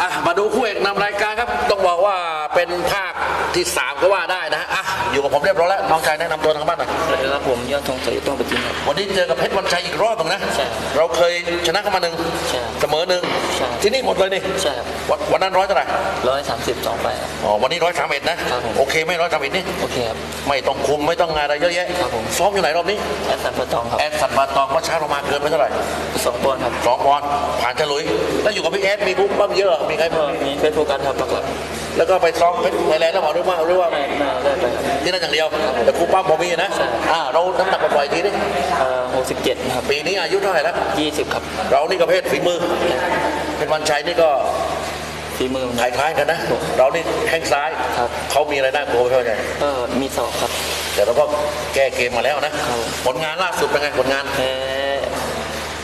อะมาดูคู่เอกนำรายการครับต บอกว่าเป็นภาคที่สามก็ว่าได้นะฮะอะอยู่กับผมเรียบร้อยแล้วน้องชายแนะนำตัวทางบ้านหน่อยสวัสดีครับผมยอดธงสายต้องปฏิครับ วันนี้เจอกับเพชรวันชัยอีกรอบหนึงนะใช่เราเคยชนะเข้ามาหนึ่งใช่เสมอหนึ่งใช่ที่นี่หมดเลยนี่ใช่ครับ วันวันนั้นร้อยเท่าไหร่ร้อยสามสิบสองไปครับ อ๋อวันนี้ร้อยสามเอ็ดนะครับผม โอเคไหม่ร้อยสามเอ็ดนี่โอเคครับ ไม่ต้องคุมไม่ต้องงานอะไรเยอะแยะครับผม ซ้อมอยู่ไหนรอบนี้แอดสันปะตองครับแอดสัตว์บาตองว่าเช้าเรามาเกินไปเท่าไหร่สองปอนด์ครับสองปอนด์ผ่านฉลุยแล้วอยู่กับพี่แอดมีปุ๊บบ้างเยอะมีใครก็บ้าง มีเฟซโฟกัสครับหลัก แล้วก็ไปซ้อมเพชรไทยแลนด์แล้วหมอหรือว่าหรือว่าๆไม่ไม่ได้ไปครับที่นั่นอย่างเดียว แต่ครูป้าผมมีนะใช่อ่าเราน้ำหนักปล่อยๆทีนี้เอ่อหกสิบเจ็ดครับปีนี้อายุเท่าไหร่แล้วยี่สิบครับ เรานี่ก็เพศฝีมือ เป็นวันชัยนี่ก็ฝีมือมันคล้ายๆกันนะ เรานี่แข้งซ้ายครับเขามีอะไรน่ากลัวไหมพี่วันชัยก็มีสอบครับ แต่เราก็แก้เกมมาแล้วนะครับผลงานล่าสุดเป็นไงผลงานแพ้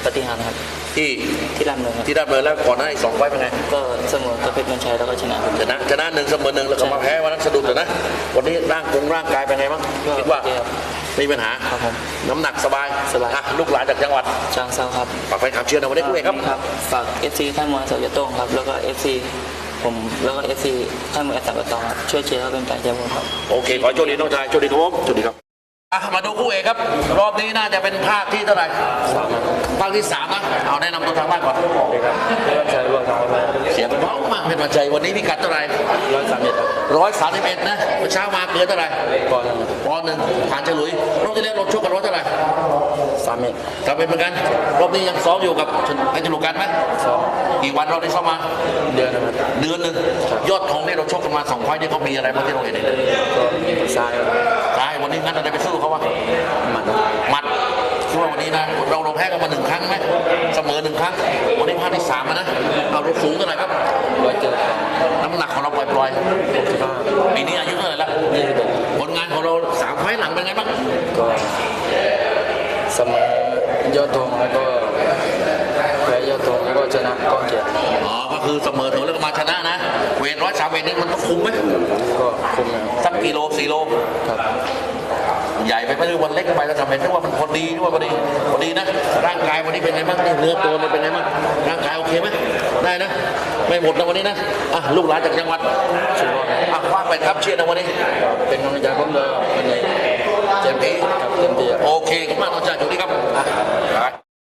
ปฏิหารย์ครับ ที่ที่ลำเนินครับที่ได้เบอร์แล้วก่อนหน้าอีกสองไฟล์เป็นไงก็เสมอกับเพชรมันชัยแล้วก็ชนะครับชนะชนะหนึ่งเสมอหนึ่งแล้วก็มาแพ้วันนั้นสะดุดเลยนะวันนี้ร่างกงร่างกายเป็นไงบ้างก็คิดว่าโอเคครับไม่มีปัญหาครับผมน้ำหนักสบายสบาย อะลูกหลานจากจังหวัดจางเซาครับฝากแฟนคลับเชียร์นะวันนี้คู่เอกครับครับฝาก FC ท่านมวยเสาจะโต้งครับ แล้วก็ FC ผมแล้วก็ FC ท่านมวยแอดสันปะตองครับช่วยเชียร์ให้เป็นกำลังใจผมครับ โอเค ขอให้โชคดีน้องชายโชคดีครับผมโชคดีครับอะมาดูคู่เอกครับ รอบนี้น่าจะเป็นภาคที่เท่าไหร่ ภาคที่สามนะเอาแนะนำตัวทางบ้านก่อนครับเพชรมันชัยร่วงทางไปเสียงเพราะมากเป็นวันใจวันนี้พิกัดเท่าไหร่ร้อยสามเอ็ดครับร้อยสามสิบเอ็ดนะเมื่อเช้ามาเกินเท่าไหร่ก่อนปอนด์หนึ่งผ่านฉลุยรอบที่แล้วเราชกกันร้อยเท่าไหร่สามเอ็ดทำเป็นเหมือนกันรอบนี้ยังซ้อมอยู่กับไอ้จลุกันไหมสองกี่วันเราได้ซ้อมมา เดือนนะครับเดือนหนึ่งยอดทองนี่เราชกกันมาสองไฟล์นี่เขามีอะไรบ้างที่เราเห็นเนี่ยก็ซ้ายครับตายวันนี้งั้นเราได้ไปสู้เขาวะ ครั้ง วันนี้ภาคที่สามแล้วนะ เอาเราสูงเท่าไหร่ครับร้อยเจ็ดน้ำหนักของเราปล่อยหกสิบห้าๆปีนี้อายุเท่าไหร่ละยี่สิบเอ็ดผลงานของเราสามไฟล์หลังเป็นไงบ้าง ก็เสมอยอดธงแล้วก็แพ้ยอดธงแล้วก็ชนะก้องเกียรติอ๋อ ก็คือเสมอถึงแล้วก็มาชนะนะ เวทร้อยสามเวทนี้มันต้องคุมไหมก็คุมนะครับสักกิโลสี่โลครับ ใหญ่ไปไม่รู้วันเล็กไปแล้วทำไมนึกว่ามันพอดีนึกว่าพอดีพอดีนะ ร่างกายวันนี้เป็นไงบ้างเนี่ยเนื้อตัวเนี่ยเป็นไงบ้างร่างกายโอเคไหมได้นะ ไม่หมดนะวันนี้นะอะลูกหลานจากจังหวัดชื่อว่าอะว่าไปครับเชียร์นะวันนี้ เป็นกำลังใจผมเลยวันนี้เจ็บดีครับเต็มที่ครับโอเคขอบคุณมากน้องชายโชคดีครับอะไป